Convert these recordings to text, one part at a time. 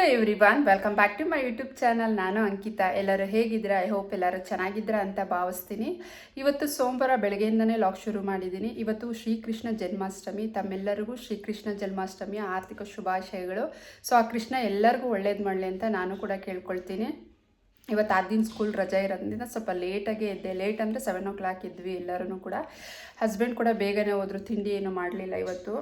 Hello everyone welcome back to my YouTube channel ನಾನು ಅಂಕಿತಾ. ಎಲ್ಲರೂ ಹೇಗಿದ್ದೀರಾ? ಐ ಹೋಪ್ ಎಲ್ಲರೂ ಚೆನ್ನಾಗಿದ್ದೀರಾ ಅಂತ ಭಾವಿಸ್ತೀನಿ. ಇವತ್ತು ಸೋಮವಾರ ಬೆಳಗ್ಗೆಯಿಂದನೇ ಲಾಕ್ ಶುರು ಮಾಡಿದ್ದೀನಿ. ಇವತ್ತು ಶ್ರೀಕೃಷ್ಣ ಜನ್ಮಾಷ್ಟಮಿ. ತಮ್ಮೆಲ್ಲರಿಗೂ ಶ್ರೀಕೃಷ್ಣ ಜನ್ಮಾಷ್ಟಮಿಯ ಆರ್ಥಿಕ ಶುಭಾಶಯಗಳು. ಸೊ ಆ ಕೃಷ್ಣ ಎಲ್ಲರಿಗೂ ಒಳ್ಳೇದು ಮಾಡಲಿ ಅಂತ ನಾನು ಕೂಡ ಕೇಳ್ಕೊಳ್ತೀನಿ. ಇವತ್ತು ಆ ದಿನ ಸ್ಕೂಲ್ ರಜೆ ಇರೋದ್ರಿಂದ ಸ್ವಲ್ಪ ಲೇಟಾಗೆ ಇದ್ದೆ ಲೇಟ್ ಅಂದರೆ ಸೆವೆನ್ ಓ ಕ್ಲಾಕ್ ಇದ್ವಿ ಎಲ್ಲರೂ ಕೂಡ. ಹಸ್ಬೆಂಡ್ ಕೂಡ ಬೇಗನೆ ಹೋದ್ರು, ತಿಂಡಿ ಏನು ಮಾಡಲಿಲ್ಲ ಇವತ್ತು.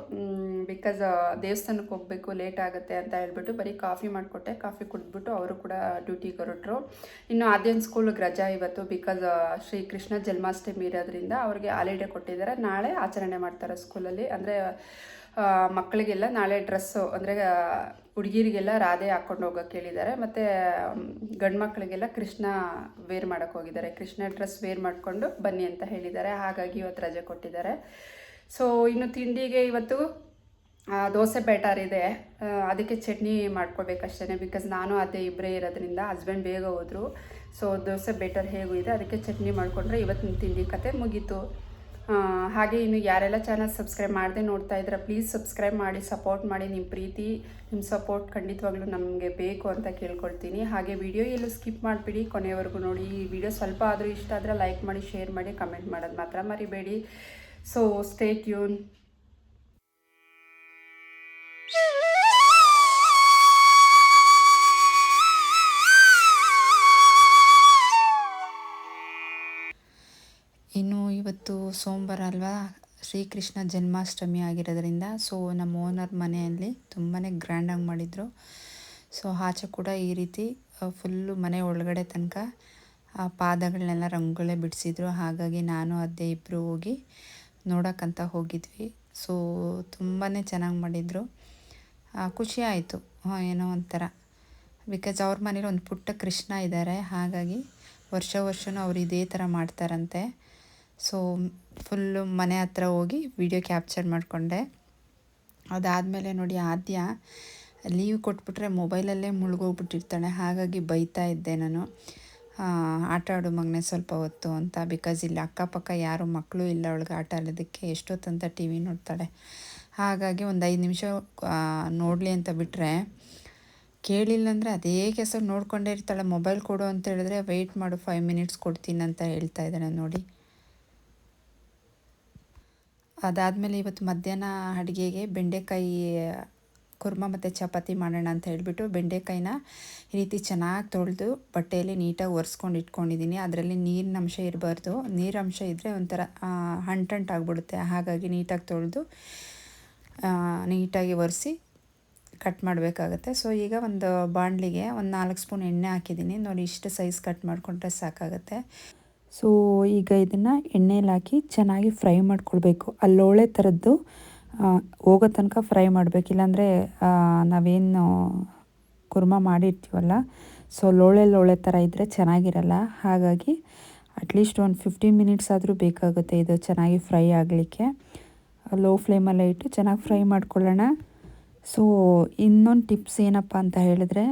ಬಿಕಾಸ್ ದೇವಸ್ಥಾನಕ್ಕೆ ಹೋಗಬೇಕು ಲೇಟ್ ಆಗುತ್ತೆ ಅಂತ ಹೇಳ್ಬಿಟ್ಟು ಬರೀ ಕಾಫಿ ಮಾಡಿಕೊಟ್ಟೆ. ಕಾಫಿ ಕುಡಿದ್ಬಿಟ್ಟು ಅವರು ಕೂಡ ಡ್ಯೂಟಿಗೆ ಹೊರಟರು. ಇನ್ನು ಆದ್ಯನ್ ಸ್ಕೂಲ್ಗೆ ರಜಾ ಇವತ್ತು ಬಿಕಾಸ್ ಶ್ರೀ ಕೃಷ್ಣ ಜನ್ಮಾಷ್ಟಮಿ ಇರೋದ್ರಿಂದ ಅವ್ರಿಗೆ ಹಾಲಿಡೇ ಕೊಟ್ಟಿದ್ದಾರೆ. ನಾಳೆ ಆಚರಣೆ ಮಾಡ್ತಾರೆ ಸ್ಕೂಲಲ್ಲಿ ಅಂದರೆ ಮಕ್ಕಳಿಗೆಲ್ಲ ನಾಳೆ ಡ್ರೆಸ್ಸು ಅಂದರೆ ಹುಡುಗಿರಿಗೆಲ್ಲ ರಾಧೆ ಹಾಕ್ಕೊಂಡು ಹೋಗೋಕೆ ಹೇಳಿದ್ದಾರೆ. ಮತ್ತು ಗಂಡು ಮಕ್ಕಳಿಗೆಲ್ಲ ಕೃಷ್ಣ ವೇರ್ ಮಾಡೋಕ್ಕೆ ಹೋಗಿದ್ದಾರೆ. ಕೃಷ್ಣ ಡ್ರೆಸ್ ವೇರ್ ಮಾಡಿಕೊಂಡು ಬನ್ನಿ ಅಂತ ಹೇಳಿದ್ದಾರೆ. ಹಾಗಾಗಿ ಇವತ್ತು ರಜೆ ಕೊಟ್ಟಿದ್ದಾರೆ. ಸೊ ಇನ್ನು ತಿಂಡಿಗೆ ಇವತ್ತು ದೋಸೆ ಬ್ಯಾಟರ್ ಇದೆ. ಅದಕ್ಕೆ ಚಟ್ನಿ ಮಾಡ್ಕೊಳ್ಬೇಕಷ್ಟೇ ಬಿಕಾಸ್ ನಾನು ಅದೇ ಇಬ್ಬರೇ ಇರೋದ್ರಿಂದ ಹಸ್ಬೆಂಡ್ ಬೇಗ ಹೋದರು. ಸೊ ದೋಸೆ ಬೇಟರ್ ಹೇಗೂ ಇದೆ. ಅದಕ್ಕೆ ಚಟ್ನಿ ಮಾಡಿಕೊಂಡ್ರೆ ಇವತ್ತಿನ ತಿಂಡಿ ಕತೆ ಮುಗೀತು. ಹಾಗೆ ಇನ್ನು ಯಾರೆಲ್ಲ ಚಾನಲ್ ಸಬ್ಸ್ಕ್ರೈಬ್ ಮಾಡದೆ ನೋಡ್ತಾ ಇದ್ದೀರಾ ಪ್ಲೀಸ್ ಸಬ್ಸ್ಕ್ರೈಬ್ ಮಾಡಿ ಸಪೋರ್ಟ್ ಮಾಡಿ ನಿಮ್ಮ ಪ್ರೀತಿ ನಿಮ್ಮ ಸಪೋರ್ಟ್ ಖಂಡಿತವಾಗ್ಲೂ ನಮಗೆ ಬೇಕು ಅಂತ ಕೇಳ್ಕೊಳ್ತೀನಿ. ಹಾಗೆ ವಿಡಿಯೋ ಎಲ್ಲೂ ಸ್ಕಿಪ್ ಮಾಡಿಬಿಡಿ. ಕೊನೆಯವರೆಗೂ ನೋಡಿ, ಈ ವಿಡಿಯೋ ಸ್ವಲ್ಪ ಆದರೂ ಇಷ್ಟ ಆದರೆ ಲೈಕ್ ಮಾಡಿ ಶೇರ್ ಮಾಡಿ ಕಮೆಂಟ್ ಮಾಡೋದು ಮಾತ್ರ ಮರಿಬೇಡಿ. ಸೊ ಸ್ಟೇ ಟ್ಯೂನ್ ಇವತ್ತು ಸೋಮವಾರ ಅಲ್ವಾ? ಶ್ರೀಕೃಷ್ಣ ಜನ್ಮಾಷ್ಟಮಿ ಆಗಿರೋದ್ರಿಂದ ಸೊ ನಮ್ಮ ಓನರ್ ಮನೆಯಲ್ಲಿ ತುಂಬಾ ಗ್ರ್ಯಾಂಡಾಗಿ ಮಾಡಿದರು. ಸೊ ಆಚೆ ಕೂಡ ಈ ರೀತಿ ಫುಲ್ಲು ಮನೆ ಒಳಗಡೆ ತನಕ ಆ ಪಾದಗಳನ್ನೆಲ್ಲ ರಂಗೋಲೆ ಬಿಡಿಸಿದ್ರು. ಹಾಗಾಗಿ ನಾನು ಅದೇ ಇಬ್ಬರು ಹೋಗಿ ನೋಡೋಕ್ಕಂತ ಹೋಗಿದ್ವಿ. ಸೊ ತುಂಬಾ ಚೆನ್ನಾಗಿ ಮಾಡಿದರು. ಖುಷಿ ಆಯಿತು. ಏನೋ ಒಂಥರ. ಬಿಕಾಸ್ ಅವ್ರ ಮನೇಲಿ ಒಂದು ಪುಟ್ಟ ಕೃಷ್ಣ ಇದ್ದಾರೆ. ಹಾಗಾಗಿ ವರ್ಷ ವರ್ಷವೂ ಅವ್ರು ಇದೇ ಥರ ಮಾಡ್ತಾರಂತೆ. ಸೊ ಫುಲ್ಲು ಮನೆ ಹತ್ರ ಹೋಗಿ ವಿಡಿಯೋ ಕ್ಯಾಪ್ಚರ್ ಮಾಡಿಕೊಂಡೆ. ಅದಾದಮೇಲೆ ನೋಡಿ ಆದ್ಯ ಲೀವ್ ಕೊಟ್ಬಿಟ್ರೆ ಮೊಬೈಲಲ್ಲೇ ಮುಳುಗೋಗ್ಬಿಟ್ಟಿರ್ತಾಳೆ. ಹಾಗಾಗಿ ಬೈತಾ ಇದ್ದೆ ನಾನು. ಆಟ ಆಡು ಮಗನೇ ಸ್ವಲ್ಪ ಹೊತ್ತು ಅಂತ ಬಿಕಾಸ್ ಇಲ್ಲಿ ಅಕ್ಕಪಕ್ಕ ಯಾರು ಮಕ್ಕಳು ಇಲ್ಲ ಅವಳಿಗೆ ಆಟ ಆಡೋದಕ್ಕೆ ಎಷ್ಟೊತ್ತಂತ ಟಿ ವಿ ನೋಡ್ತಾಳೆ. ಹಾಗಾಗಿ ಒಂದು ಐದು ನಿಮಿಷ ನೋಡಲಿ ಅಂತ ಬಿಟ್ಟರೆ ಕೇಳಿಲ್ಲ ಅಂದರೆ ಅದೇ ಕೆಲಸ ನೋಡ್ಕೊಂಡೇ ಇರ್ತಾಳೆ. ಮೊಬೈಲ್ ಕೊಡು ಅಂತ ಹೇಳಿದ್ರೆ ವೆಯ್ಟ್ ಮಾಡು ಫೈವ್ ಮಿನಿಟ್ಸ್ ಕೊಡ್ತೀನಿ ಅಂತ ಹೇಳ್ತಾ ಇದ್ದಾಳೆ ನೋಡಿ. ಅದಾದಮೇಲೆ ಇವತ್ತು ಮಧ್ಯಾಹ್ನ ಅಡುಗೆಗೆ ಬೆಂಡೆಕಾಯಿ ಕುರ್ಮ ಮತ್ತು ಚಪಾತಿ ಮಾಡೋಣ ಅಂತ ಹೇಳಿಬಿಟ್ಟು ಬೆಂಡೆಕಾಯಿನ ಈ ರೀತಿ ಚೆನ್ನಾಗಿ ತೊಳೆದು ಬಟ್ಟೆಯಲ್ಲಿ ನೀಟಾಗಿ ಒರೆಸ್ಕೊಂಡು ಇಟ್ಕೊಂಡಿದ್ದೀನಿ. ಅದರಲ್ಲಿ ನೀರಿನ ಅಂಶ ಇರಬಾರ್ದು. ನೀರಂಶ ಇದ್ದರೆ ಒಂಥರ ಅಂಟಂಟಾಗ್ಬಿಡುತ್ತೆ ಹಾಗಾಗಿ ನೀಟಾಗಿ ತೊಳೆದು ನೀಟಾಗಿ ಒರೆಸಿ ಕಟ್ ಮಾಡಬೇಕಾಗತ್ತೆ. ಸೊ, ಈಗ ಒಂದು ಬಾಣಲಿಗೆ ಒಂದು ನಾಲ್ಕು ಸ್ಪೂನ್ ಎಣ್ಣೆ ಹಾಕಿದ್ದೀನಿ. ನೋಡಿ, ಇಷ್ಟು ಸೈಜ್ ಕಟ್ ಮಾಡಿಕೊಂಡ್ರೆ ಸಾಕಾಗತ್ತೆ. ಸೊ ಈಗ ಇದನ್ನು ಎಣ್ಣೆಲಿ ಹಾಕಿ ಚೆನ್ನಾಗಿ ಫ್ರೈ ಮಾಡ್ಕೊಳ್ಬೇಕು. ಅಲ್ಲೋಳೆ ಥರದ್ದು ಹೋಗೋ ತನಕ ಫ್ರೈ ಮಾಡಬೇಕು. ಇಲ್ಲಾಂದರೆ ನಾವೇನು ಕುರ್ಮ ಮಾಡಿರ್ತೀವಲ್ಲ, ಸೊ ಲೋಳೆ ಲೋಳೆ ಥರ ಇದ್ದರೆ ಚೆನ್ನಾಗಿರಲ್ಲ. ಹಾಗಾಗಿ ಅಟ್ಲೀಸ್ಟ್ ಒಂದು ಫಿಫ್ಟೀನ್ ಮಿನಿಟ್ಸ್ ಆದರೂ ಬೇಕಾಗುತ್ತೆ ಇದು ಚೆನ್ನಾಗಿ ಫ್ರೈ ಆಗಲಿಕ್ಕೆ. ಲೋ ಫ್ಲೇಮಲ್ಲೇ ಇಟ್ಟು ಚೆನ್ನಾಗಿ ಫ್ರೈ ಮಾಡ್ಕೊಳ್ಳೋಣ. ಸೊ ಇನ್ನೊಂದು ಟಿಪ್ಸ್ ಏನಪ್ಪ ಅಂತ ಹೇಳಿದ್ರೆ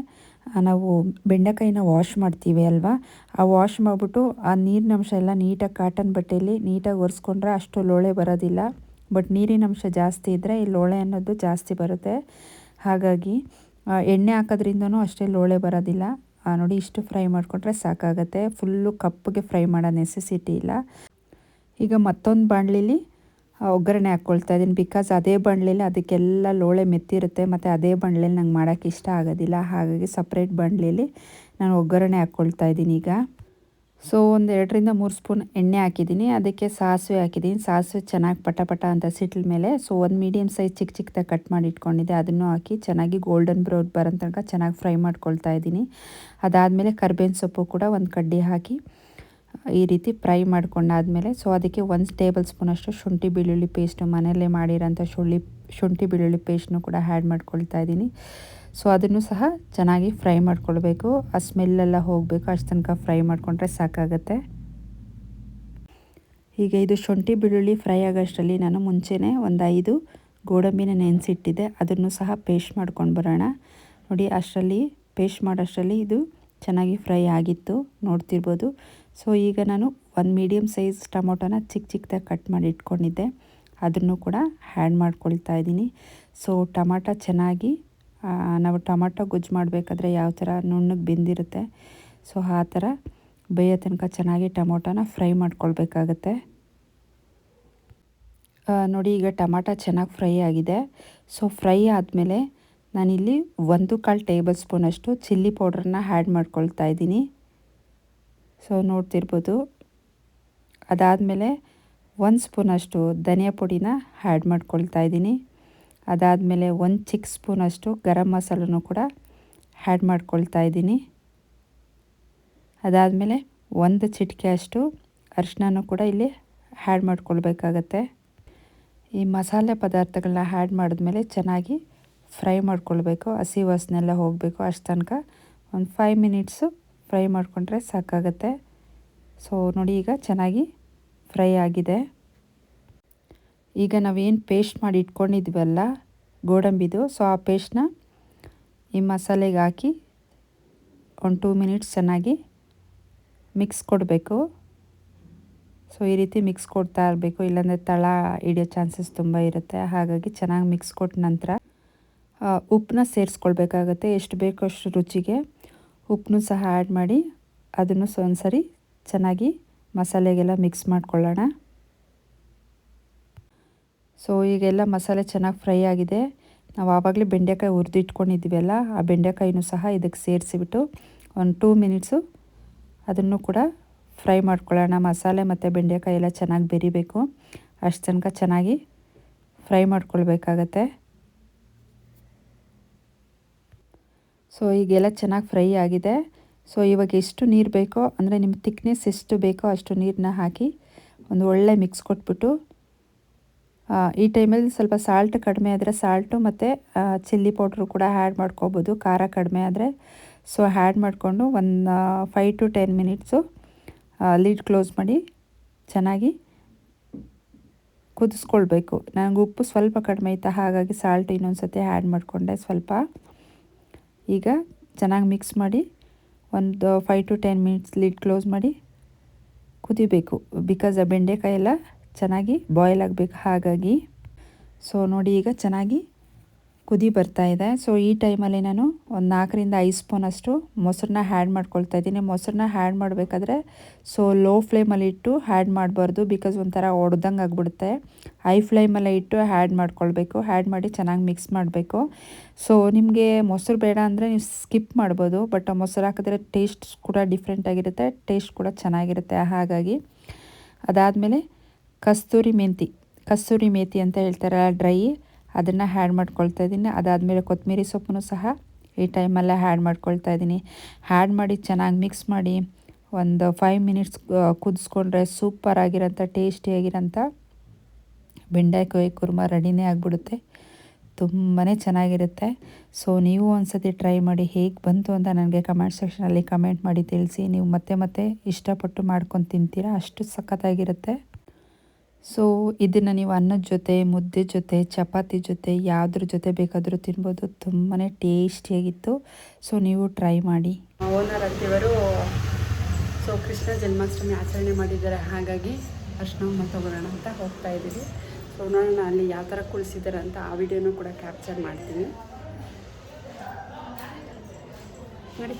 ನಾವು ಬೆಂಡೆಕಾಯಿನ ವಾಶ್ ಮಾಡ್ತೀವಿ ಅಲ್ವಾ? ಆ ವಾಶ್ ಮಾಡಿಬಿಟ್ಟು ಆ ನೀರಿನ ಅಂಶ ಎಲ್ಲ ನೀಟಾಗಿ ಕಾಟನ್ ಬಟ್ಟೆಯಲ್ಲಿ ನೀಟಾಗಿ ಒರೆಸ್ಕೊಂಡ್ರೆ ಅಷ್ಟು ಲೋಳೆ ಬರೋದಿಲ್ಲ. ಬಟ್ ನೀರಿನ ಅಂಶ ಜಾಸ್ತಿ ಇದ್ದರೆ ಈ ಲೋಳೆ ಅನ್ನೋದು ಜಾಸ್ತಿ ಬರುತ್ತೆ. ಹಾಗಾಗಿ ಎಣ್ಣೆ ಹಾಕೋದ್ರಿಂದನೂ ಅಷ್ಟೇ ಲೋಳೆ ಬರೋದಿಲ್ಲ. ನೋಡಿ ಇಷ್ಟು ಫ್ರೈ ಮಾಡಿಕೊಂಡ್ರೆ ಸಾಕಾಗತ್ತೆ. ಫುಲ್ಲು ಕಪ್ಪಿಗೆ ಫ್ರೈ ಮಾಡೋ ನೆಸೆಸಿಟಿ ಇಲ್ಲ. ಈಗ ಮತ್ತೊಂದು ಬಾಣಲಿಲಿ ಒಗ್ಗರಣೆ ಹಾಕ್ಕೊಳ್ತಾ ಇದ್ದೀನಿ. ಬಿಕಾಸ್ ಅದೇ ಬಂಡ್ಲಿಲಿ ಅದಕ್ಕೆಲ್ಲ ಲೋಳೆ ಮೆತ್ತಿರುತ್ತೆ. ಮತ್ತು ಅದೇ ಬಂಡ್ಲಿಲಿ ನಂಗೆ ಮಾಡೋಕ್ಕೆ ಇಷ್ಟ ಆಗೋದಿಲ್ಲ. ಹಾಗಾಗಿ ಸಪ್ರೇಟ್ ಬಂಡ್ಲಿಲಿ ನಾನು ಒಗ್ಗರಣೆ ಹಾಕ್ಕೊಳ್ತಾ ಇದ್ದೀನಿ ಈಗ. ಸೊ ಒಂದು ಎರಡರಿಂದ ಮೂರು ಸ್ಪೂನ್ ಎಣ್ಣೆ ಹಾಕಿದ್ದೀನಿ. ಅದಕ್ಕೆ ಸಾಸಿವೆ ಹಾಕಿದ್ದೀನಿ. ಸಾಸಿವೆ ಚೆನ್ನಾಗಿ ಪಟ ಪಟ ಅಂತ ಸಿಟ್ಲ ಮೇಲೆ. ಸೊ ಒಂದು ಮೀಡಿಯಮ್ ಸೈಜ್ ಚಿಕ್ಕ ಚಿಕ್ಕದಾಗಿ ಕಟ್ ಮಾಡಿ ಇಟ್ಕೊಂಡಿದ್ದೆ. ಅದನ್ನು ಹಾಕಿ ಚೆನ್ನಾಗಿ ಗೋಲ್ಡನ್ ಬ್ರೌನ್ ಬರೋ ತನಕ ಚೆನ್ನಾಗಿ ಫ್ರೈ ಮಾಡ್ಕೊಳ್ತಾ ಇದ್ದೀನಿ. ಅದಾದಮೇಲೆ ಕರ್ಬೇವಿನ ಸೊಪ್ಪು ಕೂಡ ಒಂದು ಕಡ್ಡಿ ಹಾಕಿ. ಈ ರೀತಿ ಫ್ರೈ ಮಾಡ್ಕೊಂಡಾದಮೇಲೆ ಸೊ ಅದಕ್ಕೆ ಒಂದು ಟೇಬಲ್ ಸ್ಪೂನಷ್ಟು ಶುಂಠಿ ಬೆಳ್ಳುಳ್ಳಿ ಪೇಸ್ಟು, ಮನೆಯಲ್ಲೇ ಮಾಡಿರೋಂಥ ಶುಳ್ಳಿ, ಶುಂಠಿ ಬೆಳ್ಳುಳ್ಳಿ ಪೇಸ್ಟ್ನು ಕೂಡ ಆ್ಯಡ್ ಮಾಡ್ಕೊಳ್ತಾ ಇದ್ದೀನಿ. ಸೊ ಅದನ್ನು ಸಹ ಚೆನ್ನಾಗಿ ಫ್ರೈ ಮಾಡ್ಕೊಳ್ಬೇಕು. ಆ ಸ್ಮೆಲ್ಲೆಲ್ಲ ಹೋಗಬೇಕು, ಅಷ್ಟು ತನಕ ಫ್ರೈ ಮಾಡಿಕೊಂಡ್ರೆ ಸಾಕಾಗುತ್ತೆ. ಈಗ ಇದು ಶುಂಠಿ ಬೆಳ್ಳುಳ್ಳಿ ಫ್ರೈ ಆಗೋಷ್ಟರಲ್ಲಿ ನಾನು ಮುಂಚೆನೇ ಒಂದು ಐದು ಗೋಡಂಬಿನ ನೆನೆಸಿಟ್ಟಿದ್ದೆ. ಅದನ್ನು ಸಹ ಪೇಸ್ಟ್ ಮಾಡ್ಕೊಂಡು ಬರೋಣ. ನೋಡಿ, ಅಷ್ಟರಲ್ಲಿ, ಪೇಸ್ಟ್ ಮಾಡೋಷ್ಟರಲ್ಲಿ ಇದು ಚೆನ್ನಾಗಿ ಫ್ರೈ ಆಗಿತ್ತು. ನೋಡ್ತಿರ್ಬೋದು. ಸೊ ಈಗ ನಾನು ಒಂದು ಮೀಡಿಯಮ್ ಸೈಜ್ ಟೊಮೊಟೊನ ಚಿಕ್ಕ ಚಿಕ್ಕದಾಗಿ ಕಟ್ ಮಾಡಿ ಇಟ್ಕೊಂಡಿದ್ದೆ. ಅದನ್ನು ಕೂಡ ಹ್ಯಾಡ್ ಮಾಡ್ಕೊಳ್ತಾ ಇದ್ದೀನಿ. ಸೊ ಟೊಮಾಟೊ ಚೆನ್ನಾಗಿ ನಾವು ಟೊಮಾಟೊ ಗೊಜ್ಜು ಮಾಡಬೇಕಾದ್ರೆ ಯಾವ ಥರ ನುಣ್ಣಗೆ ಬೆಂದಿರುತ್ತೆ. ಸೊ ಆ ಥರ ಬೇಯೋ ತನಕ ಚೆನ್ನಾಗಿ ಟೊಮೊಟೊನ ಫ್ರೈ ಮಾಡ್ಕೊಳ್ಬೇಕಾಗತ್ತೆ. ನೋಡಿ ಈಗ ಟೊಮಾಟೊ ಚೆನ್ನಾಗಿ ಫ್ರೈ ಆಗಿದೆ. ಸೊ ಫ್ರೈ ಆದಮೇಲೆ ನಾನಿಲ್ಲಿ ಒಂದು ಕಾಲು ಟೇಬಲ್ ಸ್ಪೂನಷ್ಟು ಚಿಲ್ಲಿ ಪೌಡ್ರನ್ನ ಹ್ಯಾಡ್ ಮಾಡ್ಕೊಳ್ತಾ ಇದ್ದೀನಿ. ಸೊ ನೋಡ್ತಿರ್ಬೋದು. ಅದಾದಮೇಲೆ ಒಂದು ಸ್ಪೂನಷ್ಟು ಧನಿಯಾ ಪುಡಿನ ಆ್ಯಡ್ ಮಾಡ್ಕೊಳ್ತಾ ಇದ್ದೀನಿ. ಅದಾದಮೇಲೆ ಒಂದು ಚಿಕ್ಕ ಸ್ಪೂನಷ್ಟು ಗರಂ ಮಸಾಲನೂ ಕೂಡ ಆ್ಯಡ್ ಮಾಡ್ಕೊಳ್ತಾ ಇದ್ದೀನಿ. ಅದಾದಮೇಲೆ ಒಂದು ಚಿಟಿಕೆ ಅಷ್ಟು ಅರಿಶಿನೂ ಕೂಡ ಇಲ್ಲಿ ಆ್ಯಡ್ ಮಾಡ್ಕೊಳ್ಬೇಕಾಗತ್ತೆ. ಈ ಮಸಾಲೆ ಪದಾರ್ಥಗಳನ್ನ ಆ್ಯಡ್ ಮಾಡಿದ್ಮೇಲೆ ಚೆನ್ನಾಗಿ ಫ್ರೈ ಮಾಡ್ಕೊಳ್ಬೇಕು. ಹಸಿ ವಾಸನೆಲ್ಲ ಹೋಗಬೇಕು ಅಷ್ಟು ತನಕ. ಒಂದು ಫೈವ್ ಮಿನಿಟ್ಸು ಫ್ರೈ ಮಾಡಿಕೊಂಡ್ರೆ ಸಾಕಾಗತ್ತೆ. ಸೊ, ನೋಡಿ ಈಗ ಚೆನ್ನಾಗಿ ಫ್ರೈ ಆಗಿದೆ. ಈಗ ನಾವೇನು ಪೇಸ್ಟ್ ಮಾಡಿ ಇಟ್ಕೊಂಡಿದ್ವಲ್ಲ, ಗೋಡಂಬಿದು, ಸೊ ಆ ಪೇಸ್ಟ್ನ ಈ ಮಸಾಲೆಗೆ ಹಾಕಿ ಒಂದು ಟೂ ಮಿನಿಟ್ಸ್ ಚೆನ್ನಾಗಿ ಮಿಕ್ಸ್ ಕೊಡಬೇಕು. ಸೊ, ಈ ರೀತಿ ಮಿಕ್ಸ್ ಕೊಡ್ತಾ ಇರಬೇಕು. ಇಲ್ಲಾಂದರೆ ತಳ ಹಿಡಿಯೋ ಚಾನ್ಸಸ್ ತುಂಬ ಇರುತ್ತೆ. ಹಾಗಾಗಿ ಚೆನ್ನಾಗಿ ಮಿಕ್ಸ್ ಕೊಟ್ಟ ನಂತರ ಉಪ್ಪನ್ನ ಸೇರಿಸ್ಕೊಳ್ಬೇಕಾಗತ್ತೆ. ಎಷ್ಟು ಬೇಕೋ ಅಷ್ಟು ರುಚಿಗೆ. ಉಪ್ಪನ್ನು ಸಹ ಆ್ಯಡ್ ಮಾಡಿ ಅದನ್ನು ಒಂದು ಒಂದ್ಸರಿ ಚೆನ್ನಾಗಿ ಮಸಾಲೆಗೆಲ್ಲ ಮಿಕ್ಸ್ ಮಾಡ್ಕೊಳ್ಳೋಣ. ಸೊ ಈಗೆಲ್ಲ ಮಸಾಲೆ ಚೆನ್ನಾಗಿ ಫ್ರೈ ಆಗಿದೆ. ನಾವು ಆವಾಗಲೇ ಬೆಂಡೆಕಾಯಿ ಹುರಿದಿಟ್ಕೊಂಡಿದ್ದೀವಲ್ಲ, ಆ ಬೆಂಡೆಕಾಯಿನೂ ಸಹ ಇದಕ್ಕೆ ಸೇರಿಸಿಬಿಟ್ಟು ಒಂದು ಟೂ ಮಿನಿಟ್ಸು ಅದನ್ನು ಕೂಡ ಫ್ರೈ ಮಾಡ್ಕೊಳ್ಳೋಣ. ಮಸಾಲೆ ಮತ್ತು ಬೆಂಡೆಕಾಯಿ ಎಲ್ಲ ಚೆನ್ನಾಗಿ ಬೆರಿಬೇಕು. ಅಷ್ಟು ತನಕ ಚೆನ್ನಾಗಿ ಫ್ರೈ ಮಾಡ್ಕೊಳ್ಬೇಕಾಗತ್ತೆ. ಸೊ ಈಗೆಲ್ಲ ಚೆನ್ನಾಗಿ ಫ್ರೈ ಆಗಿದೆ. ಸೊ ಇವಾಗ ಎಷ್ಟು ನೀರು ಬೇಕೋ, ಅಂದರೆ ನಿಮ್ಮ ತಿಕ್ನೆಸ್ ಎಷ್ಟು ಬೇಕೋ ಅಷ್ಟು ನೀರನ್ನ ಹಾಕಿ ಒಂದು ಒಳ್ಳೆ ಮಿಕ್ಸ್ ಕೊಟ್ಬಿಟ್ಟು ಈ ಟೈಮಲ್ಲಿ ಸ್ವಲ್ಪ ಸಾಲ್ಟ್ ಕಡಿಮೆ ಆದರೆ ಸಾಲ್ಟು ಮತ್ತು ಚಿಲ್ಲಿ ಪೌಡ್ರು ಕೂಡ ಆ್ಯಡ್ ಮಾಡ್ಕೋಬೋದು. ಖಾರ ಕಡಿಮೆ ಆದರೆ. ಸೊ ಆ್ಯಡ್ ಮಾಡಿಕೊಂಡು ಒಂದು five to ten minutes lid close ಮಾಡಿ ಚೆನ್ನಾಗಿ ಕುದಿಸ್ಕೊಳ್ಬೇಕು. ನನಗೆ ಉಪ್ಪು ಸ್ವಲ್ಪ ಕಡಿಮೆ ಇತ್ತು ಹಾಗಾಗಿ ಸಾಲ್ಟ್ ಇನ್ನೊಂದು ಸತಿ ಆ್ಯಡ್ ಮಾಡಿಕೊಂಡೆ ಸ್ವಲ್ಪ. ಈಗ ಚೆನ್ನಾಗಿ ಮಿಕ್ಸ್ ಮಾಡಿ ಒಂದು five to ten minutes lid close ಮಾಡಿ ಕುದಿಬೇಕು. ಬಿಕಾಸ್ ಆ ಬೆಂಡೆಕಾಯಿ ಎಲ್ಲ ಚೆನ್ನಾಗಿ ಬಾಯ್ಲ್ ಆಗಬೇಕು. ಹಾಗಾಗಿ ಸೊ ನೋಡಿ ಈಗ ಚೆನ್ನಾಗಿ ಕುದಿ ಬರ್ತಾ ಇದೆ. ಸೊ ಈ ಟೈಮಲ್ಲಿ ನಾನು ಒಂದು ನಾಲ್ಕರಿಂದ ಐದು ಸ್ಪೂನಷ್ಟು ಮೊಸರನ್ನ ಹ್ಯಾಡ್ ಮಾಡ್ಕೊಳ್ತಾ ಇದ್ದೀನಿ. ಮೊಸರನ್ನ ಹ್ಯಾಡ್ ಮಾಡಬೇಕಾದ್ರೆ ಸೊ ಲೋ ಫ್ಲೇಮಲ್ಲಿ ಇಟ್ಟು ಹ್ಯಾಡ್ ಮಾಡಬಾರ್ದು ಬಿಕಾಸ್ ಒಂಥರ ಒಡ್ದಂಗೆ ಆಗಿಬಿಡುತ್ತೆ. ಹೈ ಫ್ಲೇಮಲ್ಲೇ ಇಟ್ಟು ಹ್ಯಾಡ್ ಮಾಡ್ಕೊಳ್ಬೇಕು. ಹ್ಯಾಡ್ ಮಾಡಿ ಚೆನ್ನಾಗಿ ಮಿಕ್ಸ್ ಮಾಡಬೇಕು. ಸೊ ನಿಮಗೆ ಮೊಸರು ಬೇಡ ಅಂದರೆ ನೀವು ಸ್ಕಿಪ್ ಮಾಡ್ಬೋದು. ಬಟ್ ಮೊಸರು ಹಾಕಿದ್ರೆ ಟೇಸ್ಟ್ ಕೂಡ ಡಿಫ್ರೆಂಟ್ ಆಗಿರುತ್ತೆ. ಟೇಸ್ಟ್ ಕೂಡ ಚೆನ್ನಾಗಿರುತ್ತೆ. ಹಾಗಾಗಿ ಅದಾದಮೇಲೆ ಕಸ್ತೂರಿ ಮೆಂತಿ ಕಸ್ತೂರಿ ಮೇಥಿ ಅಂತ ಹೇಳ್ತಾರೆ ಡ್ರೈ ಅದನ್ನು ಹ್ಯಾಡ್ ಮಾಡ್ಕೊಳ್ತಾ ಇದ್ದೀನಿ. ಅದಾದಮೇಲೆ ಕೊತ್ತಂಬರಿ ಸೊಪ್ಪನ್ನು ಸಹ ಈ ಟೈಮಲ್ಲೇ ಹ್ಯಾಡ್ ಮಾಡ್ಕೊಳ್ತಾ ಇದ್ದೀನಿ. ಹ್ಯಾಡ್ ಮಾಡಿ ಚೆನ್ನಾಗಿ ಮಿಕ್ಸ್ ಮಾಡಿ ಒಂದು ಫೈವ್ ಮಿನಿಟ್ಸ್ ಕುದಿಸ್ಕೊಂಡ್ರೆ ಸೂಪರ್ ಆಗಿರೋಂಥ ಟೇಸ್ಟಿಯಾಗಿರೋಂಥ ಬೆಂಡೆಕಾಯಿ ಕುರ್ಮ ರೆಡಿನೇ ಆಗಿಬಿಡುತ್ತೆ. ತುಂಬಾ ಚೆನ್ನಾಗಿರುತ್ತೆ. ಸೊ ನೀವು ಒಂದ್ಸತಿ ಟ್ರೈ ಮಾಡಿ ಹೇಗೆ ಬಂತು ಅಂತ ನನಗೆ ಕಮೆಂಟ್ ಸೆಕ್ಷನಲ್ಲಿ ಕಮೆಂಟ್ ಮಾಡಿ ತಿಳಿಸಿ. ನೀವು ಮತ್ತೆ ಮತ್ತೆ ಇಷ್ಟಪಟ್ಟು ಮಾಡ್ಕೊಂಡು ತಿಂತೀರಾ, ಅಷ್ಟು ಸಖತ್ತಾಗಿರುತ್ತೆ. ಸೊ ಇದನ್ನು ನೀವು ಅನ್ನದ ಜೊತೆ, ಮುದ್ದೆ ಜೊತೆ, ಚಪಾತಿ ಜೊತೆ, ಯಾವುದ್ರ ಜೊತೆ ಬೇಕಾದರೂ ತಿನ್ಬೋದು. ತುಂಬಾ ಟೇಸ್ಟಿಯಾಗಿತ್ತು. ಸೊ ನೀವು ಟ್ರೈ ಮಾಡಿ. ಓನರ್ ಅಂತಿವರು ಸೊ ಕೃಷ್ಣ ಜನ್ಮಾಷ್ಟಮಿ ಆಚರಣೆ ಮಾಡಿದ್ದಾರೆ. ಹಾಗಾಗಿ ಅರ್ಶಿನ ಮತ ತಗೊಳ್ಳೋಣ ಅಂತ ಹೋಗ್ತಾ ಇದ್ದೀವಿ. ಸೊ ನೋಡೋಣ ಅಲ್ಲಿ ಯಾವ ಥರ ಕುಳಿಸಿದ್ದಾರೆ ಅಂತ ಆ ವಿಡಿಯೋನೂ ಕೂಡ ಕ್ಯಾಪ್ಚರ್ ಮಾಡ್ತೀನಿ. ನೋಡಿ.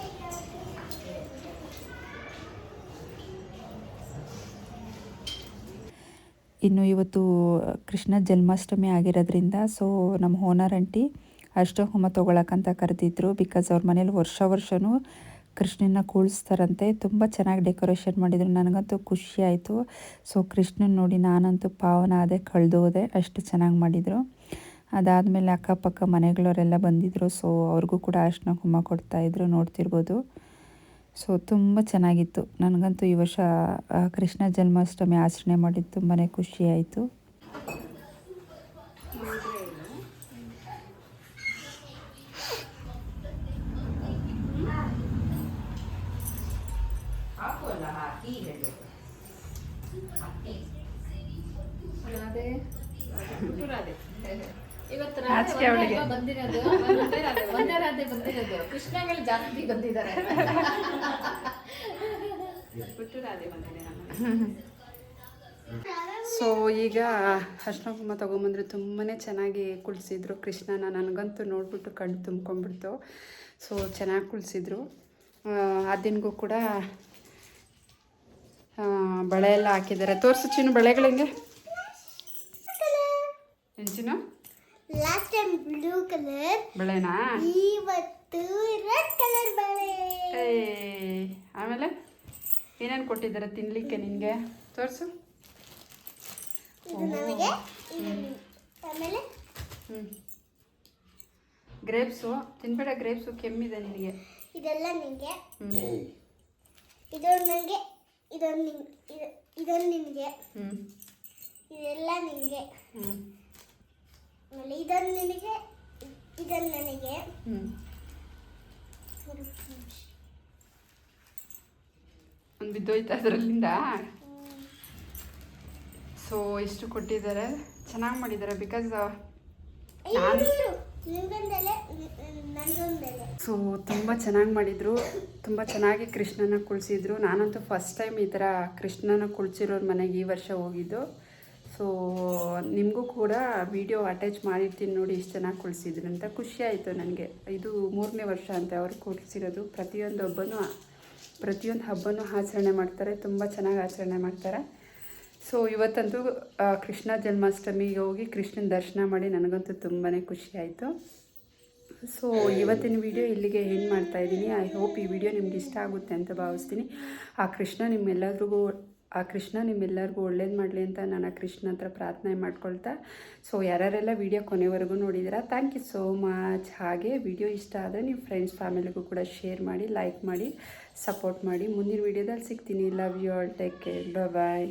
ಇನ್ನು ಇವತ್ತು ಕೃಷ್ಣ ಜನ್ಮಾಷ್ಟಮಿ ಆಗಿರೋದ್ರಿಂದ ಸೊ ನಮ್ಮ ಓನರ್ ಅಂಟಿ ಅಷ್ಟೋ ಹೋಮ ತೊಗೊಳಕ್ಕಂತ ಕರೆದಿದ್ರು ಬಿಕಾಸ್ ಅವ್ರ ಮನೇಲಿ ವರ್ಷ ವರ್ಷವೂ ಕೃಷ್ಣನ ಕೂಳಿಸ್ತಾರಂತೆ. ತುಂಬ ಚೆನ್ನಾಗಿ ಡೆಕೋರೇಷನ್ ಮಾಡಿದರು, ನನಗಂತೂ ಖುಷಿ ಆಯಿತು. ಸೊ ಕೃಷ್ಣನ ನೋಡಿ ನಾನಂತೂ ಪಾವನ ಆದೆ ಹೋದೆ, ಅಷ್ಟು ಚೆನ್ನಾಗಿ ಮಾಡಿದರು. ಅದಾದಮೇಲೆ ಅಕ್ಕಪಕ್ಕ ಮನೆಗಳವರೆಲ್ಲ ಬಂದಿದ್ದರು ಸೊ ಅವ್ರಿಗೂ ಕೂಡ ಅರ್ಶಿನ ಕೊಡ್ತಾ ಕೊಡ್ತಾಯಿದ್ರು ನೋಡ್ತಿರ್ಬೋದು. ಸೊ ತುಂಬ ಚೆನ್ನಾಗಿತ್ತು. ನನಗಂತೂ ಈ ವರ್ಷ ಕೃಷ್ಣ ಜನ್ಮಾಷ್ಟಮಿ ಆಚರಣೆ ಮಾಡಿದ್ದು ತುಂಬಾ ಖುಷಿ ಆಯಿತು ಇವತ್ತು ನಾಚಿಕೆ ಅವಳಿಗೆ. ಬಂದಿರೋದು ಬಂದಿರೋದು. ಮೇಲೆ ಜಾಸ್ತಿ ಬಂದಿದ್ದಾರೆ. ಸೊ ಈಗ ಅರ್ಶಿನ ಕುಂಕುಮ ತೊಗೊಂಬಂದ್ರೆ ತುಂಬಾ ಚೆನ್ನಾಗಿ ಕುಳಿಸಿದ್ರು ಕೃಷ್ಣನ. ನನಗಂತೂ ನೋಡ್ಬಿಟ್ಟು ಕಣ್ಣು ತುಂಬ್ಕೊಂಡ್ಬಿಡ್ತು. ಸೊ ಚೆನ್ನಾಗಿ ಕುಳಿಸಿದ್ರು. ಆ ದಿನಗೂ ಕೂಡ ಬಳೆ ಎಲ್ಲ ಹಾಕಿದ್ದಾರೆ. ತೋರಿಸು ಚಿನ್ನು, ಬಳೆಗಳು ಹೆಂಗೆ ಏನ್ Chinnu last time blue colour ಬಳೆನಾ ಇವತ್ತು ರೆಡ್ ಕಲರ್ ಬಳೆ ಏಯ್, ಆಮೇಲೆ ಏನೇನು ಕೊಟ್ಟಿದ್ದಾರೆ ತಿನ್ಲಿಕ್ಕೆ ನಿನಗೆ? ತೋರಿಸು. ಇದು ನನಗೆ ಇದು ನಿನ್- ಆಮೇಲೆ? ಹ್ಞೂ ಗ್ರೇಪ್ಸು ತಿನ್ಬೇಡ ಗ್ರೇಪ್ಸು ಕೆಮ್ಮಿದೆ ನಿನಗೆ. ಇದೆಲ್ಲ ನಿಮಗೆ ಇದೊಂದು ನನಗೆ ಇದೊಂದು ಇದೊಂದು ಹ್ಞೂ ಇದೆಲ್ಲ ನಿಮಗೆ ಇದೊಂದು ನಿನಗೆ ಇದೊಂದು ನನಗೆ ಹ್ಞೂ ಒಂದು ಬಿದ್ದೋಯ್ತು ಅದರಲ್ಲಿಂದ? ಸೊ ಇಷ್ಟು ಕೊಟ್ಟಿದ್ದಾರೆ. ಚೆನ್ನಾಗಿ ಮಾಡಿದ್ದಾರೆ ಬಿಕಾಸ್ ಸೊ ತುಂಬ ಚೆನ್ನಾಗಿ ಮಾಡಿದರು. ತುಂಬ ಚೆನ್ನಾಗಿ ಕೃಷ್ಣನ ಕುಳಿಸಿದ್ರು. ನಾನಂತೂ ಫಸ್ಟ್ ಟೈಮ್ ಈ ಥರ ಕೃಷ್ಣನ ಕುಳ್ಸಿರೋರ ಮನೆಗೆ ಈ ವರ್ಷ ಹೋಗಿದ್ದು. ಸೊ ನಿಮಗೂ ಕೂಡ ವಿಡಿಯೋ ಅಟ್ಯಾಚ್ ಮಾಡಿರ್ತೀನಿ ನೋಡಿ ಇಷ್ಟು ಚೆನ್ನಾಗಿ ಕುಳಿಸಿದ್ರು ಅಂತ ಖುಷಿ ಆಯಿತು ನನಗೆ. ಇದು ಮೂರನೇ ವರ್ಷ ಅಂತ ಅವ್ರು ಕುಳಿಸಿರೋದು. ಪ್ರತಿಯೊಂದು ಹಬ್ಬನೂ ಪ್ರತಿಯೊಂದು ಹಬ್ಬನೂ ಆಚರಣೆ ಮಾಡ್ತಾರೆ, ತುಂಬ ಚೆನ್ನಾಗಿ ಆಚರಣೆ ಮಾಡ್ತಾರೆ. ಸೊ ಇವತ್ತಂತೂ ಕೃಷ್ಣ ಜನ್ಮಾಷ್ಟಮಿಗೆ ಹೋಗಿ ಕೃಷ್ಣನ ದರ್ಶನ ಮಾಡಿ ನನಗಂತೂ ತುಂಬಾ ಖುಷಿ ಆಯಿತು. ಸೊ ಇವತ್ತಿನ ವಿಡಿಯೋ ಇಲ್ಲಿಗೆ ಏನು ಮಾಡ್ತಾ ಇದ್ದೀನಿ. ಐ ಹೋಪ್ ಈ ವಿಡಿಯೋ ನಿಮ್ಗೆ ಇಷ್ಟ ಆಗುತ್ತೆ ಅಂತ ಭಾವಿಸ್ತೀನಿ. ಆ ಕೃಷ್ಣ ನಿಮ್ಮೆಲ್ಲರಿಗೂ, ಆ ಕೃಷ್ಣ ನಿಮ್ಮೆಲ್ಲರಿಗೂ ಒಳ್ಳೇದು ಮಾಡಲಿ ಅಂತ ನಾನು ಆ ಕೃಷ್ಣ ಹತ್ರ ಪ್ರಾರ್ಥನೆ ಮಾಡ್ಕೊಳ್ತಾ. ಸೊ ಯಾರ್ಯಾರೆಲ್ಲ ವಿಡಿಯೋ ಕೊನೆವರೆಗೂ ನೋಡಿದ್ದೀರಾ ಥ್ಯಾಂಕ್ ಯು ಸೋ ಮಚ್ ಹಾಗೆ ವಿಡಿಯೋ ಇಷ್ಟ ಆದರೆ ನಿಮ್ಮ ಫ್ರೆಂಡ್ಸ್ ಫ್ಯಾಮಿಲಿಗೂ ಕೂಡ ಶೇರ್ ಮಾಡಿ ಲೈಕ್ ಮಾಡಿ. ಸಪೋರ್ಟ್ ಮಾಡಿ. ಮುಂದಿನ ವಿಡಿಯೋದಲ್ಲಿ ಸಿಗ್ತೀನಿ. Love you all take care bye